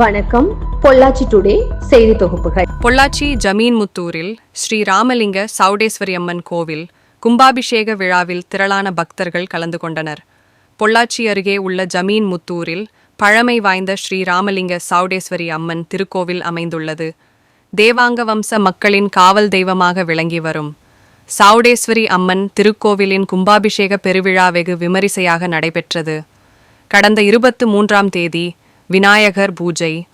வணக்கம். பொள்ளாச்சி டுடே செய்தி தொகுப்புகள். பொள்ளாச்சி ஜமீன் முத்தூரில் ஸ்ரீ ராமலிங்க சவுடேஸ்வரி அம்மன் கோவில் கும்பாபிஷேக விழாவில் திரளான பக்தர்கள் கலந்து கொண்டனர். பொள்ளாச்சி அருகே உள்ள ஜமீன் முத்தூரில் பழமை வாய்ந்த ஸ்ரீ ராமலிங்க சவுடேஸ்வரி அம்மன் திருக்கோவில் அமைந்துள்ளது. தேவாங்க வம்ச மக்களின் காவல் தெய்வமாக விளங்கி வரும். சவுடேஸ்வரி அம்மன் திருக்கோவிலின் கும்பாபிஷேக பெருவிழா வெகு விமரிசையாக நடைபெற்றது. கடந்த இருபத்து மூன்றாம் தேதி விநாயகர் பூஜை.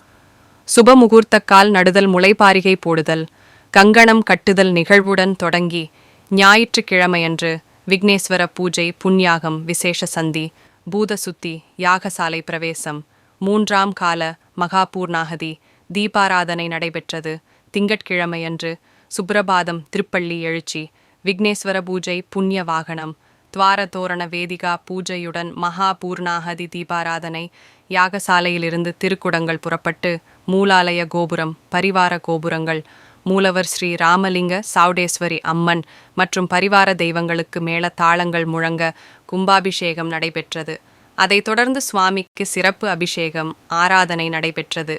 சுபமுகூர்த்தக்கால் நடுதல் முளைப்பாரிகை போடுதல். கங்கணம் கட்டுதல் நிகழ்வுடன் தொடங்கி ஞாயிற்றுக்கிழமையன்று விக்னேஸ்வர பூஜை புண்யாகம் விசேஷ சந்தி பூதசுத்தி யாகசாலை பிரவேசம் மூன்றாம் கால மகாபூர்ணாகதி தீபாராதனை நடைபெற்றது. திங்கட்கிழமையன்று சுப்ரபாதம் திருப்பள்ளி எழுச்சி விக்னேஸ்வர பூஜை புண்ணிய வாகனம் துவாரதோரண வேதிகா பூஜையுடன் மகா பூர்ணாகதி தீபாராதனை யாகசாலையிலிருந்து திருக்குடங்கள் புறப்பட்டு மூலாலய கோபுரம் பரிவார கோபுரங்கள் மூலவர் ஸ்ரீ ராமலிங்க சௌடேஸ்வரி அம்மன் மற்றும் பரிவார தெய்வங்களுக்கு மேல தாளங்கள் முழங்க கும்பாபிஷேகம் நடைபெற்றது. அதைத் தொடர்ந்து சுவாமிக்கு சிறப்பு அபிஷேகம் ஆராதனை நடைபெற்றது.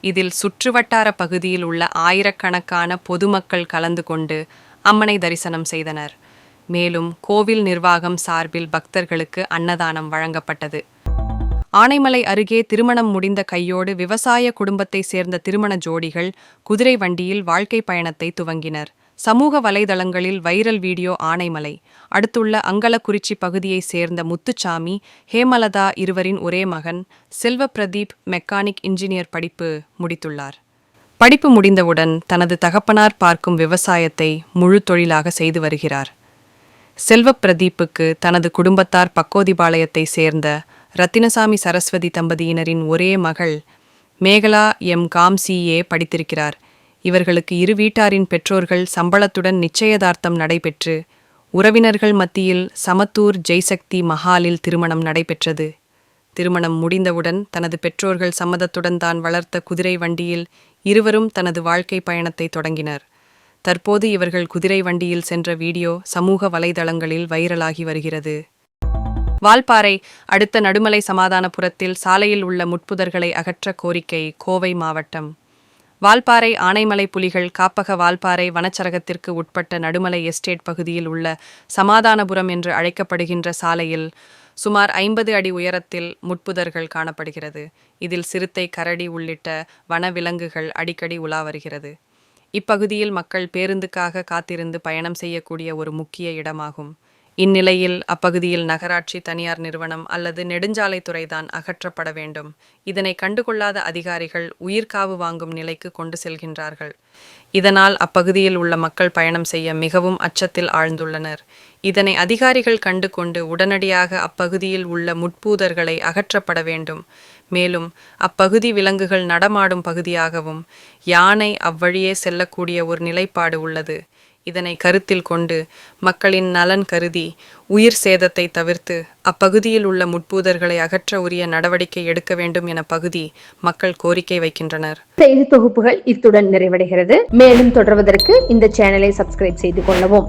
இதில் சுற்றுவட்டார பகுதியில் உள்ள ஆயிரக்கணக்கான பொதுமக்கள் கலந்து கொண்டு அம்மனை தரிசனம் செய்தனர். மேலும் கோவில் நிர்வாகம் சார்பில் பக்தர்களுக்கு அன்னதானம் வழங்கப்பட்டது. ஆனைமலை அருகே திருமணம் முடிந்த கையோடு விவசாய குடும்பத்தைச் சேர்ந்த திருமண ஜோடிகள் குதிரை வண்டியில் வாழ்க்கை பயணத்தை துவங்கினர். சமூக வலைதளங்களில் வைரல் வீடியோ ஆனைமலை. அடுத்துள்ள அங்கலக்குறிச்சி பகுதியைச் சேர்ந்த முத்துச்சாமி ஹேமலதா இருவரின் ஒரே மகன் செல்வ பிரதீப் மெக்கானிக் இன்ஜினியர் படிப்பு முடித்துள்ளார். படிப்பு முடிந்தவுடன் தனது தகப்பனார் பார்க்கும் விவசாயத்தை முழு தொழிலாக செய்து வருகிறார். செல்வப் பிரதீப்புக்கு தனது குடும்பத்தார் பக்கோதிபாளையத்தை சேர்ந்த ரத்தினசாமி சரஸ்வதி தம்பதியினரின் ஒரே மகள் மேகலா எம் காம்சியே படித்திருக்கிறார். இவர்களுக்கு இரு வீட்டாரின் பெற்றோர்கள் சம்பளத்துடன் நிச்சயதார்த்தம் நடைபெற்று உறவினர்கள் மத்தியில் சமத்தூர் ஜெய்சக்தி மஹாலில் திருமணம் நடைபெற்றது. திருமணம் முடிந்தவுடன் தனது பெற்றோர்கள் சம்மதத்துடன் தான் வளர்த்த குதிரை வண்டியில் இருவரும் தனது வாழ்க்கை பயணத்தை தொடங்கினர். தற்போது இவர்கள் குதிரை வண்டியில் சென்ற வீடியோ சமூக வலைதளங்களில் வைரலாகி வருகிறது. வால்பாறை அடுத்த நடுமலை சமாதானபுரத்தில் சாலையில் உள்ள முட்புதர்களை அகற்ற கோரிக்கை கோவை மாவட்டம். வால்பாறை ஆனைமலை புலிகள் காப்பக வால்பாறை வனச்சரகத்திற்கு உட்பட்ட நடுமலை எஸ்டேட் பகுதியில் உள்ள சமாதானபுரம் என்று அழைக்கப்படுகின்ற சாலையில் சுமார் ஐம்பது அடி உயரத்தில் முட்புதர்கள் காணப்படுகிறது. இதில் சிறுத்தை கரடி உள்ளிட்ட வனவிலங்குகள் அடிக்கடி உலா வருகிறது. இப்பகுதியில் மக்கள் பேருந்துக்காக காத்திருந்து பயணம் செய்யக்கூடிய ஒரு முக்கிய இடமாகும். இந்நிலையில் அப்பகுதியில் நகராட்சி தனியார் நிறுவனம் அல்லது நெடுஞ்சாலைத்துறைதான் அகற்றப்பட வேண்டும். இதனை கண்டுகொள்ளாத அதிகாரிகள் உயிர்காவு வாங்கும் நிலைக்கு கொண்டு செல்கின்றார்கள். இதனால் அப்பகுதியில் உள்ள மக்கள் பயணம் செய்ய மிகவும் அச்சத்தில் ஆழ்ந்துள்ளனர். இதனை அதிகாரிகள் கண்டு கொண்டு உடனடியாக அப்பகுதியில் உள்ள முட்பூதர்களை அகற்றப்பட வேண்டும். மேலும் அப்பகுதி விலங்குகள் நடமாடும் பகுதியாகவும் யானை அவ்வழியே செல்லக்கூடிய ஒரு நிலைப்பாடு உள்ளது. இதனை கருத்தில் கொண்டு மக்களின் நலன் கருதி உயிர் சேதத்தை தவிர்த்து அப்பகுதியில் உள்ள முட்பூதர்களை அகற்ற உரிய நடவடிக்கை எடுக்க வேண்டும் என பகுதி மக்கள் கோரிக்கை வைக்கின்றனர். செய்தி தொகுப்புகள் இத்துடன் நிறைவடைகிறது. மேலும் தொடர்வதற்கு இந்த சேனலை சப்ஸ்கிரைப் செய்து கொள்ளவும்.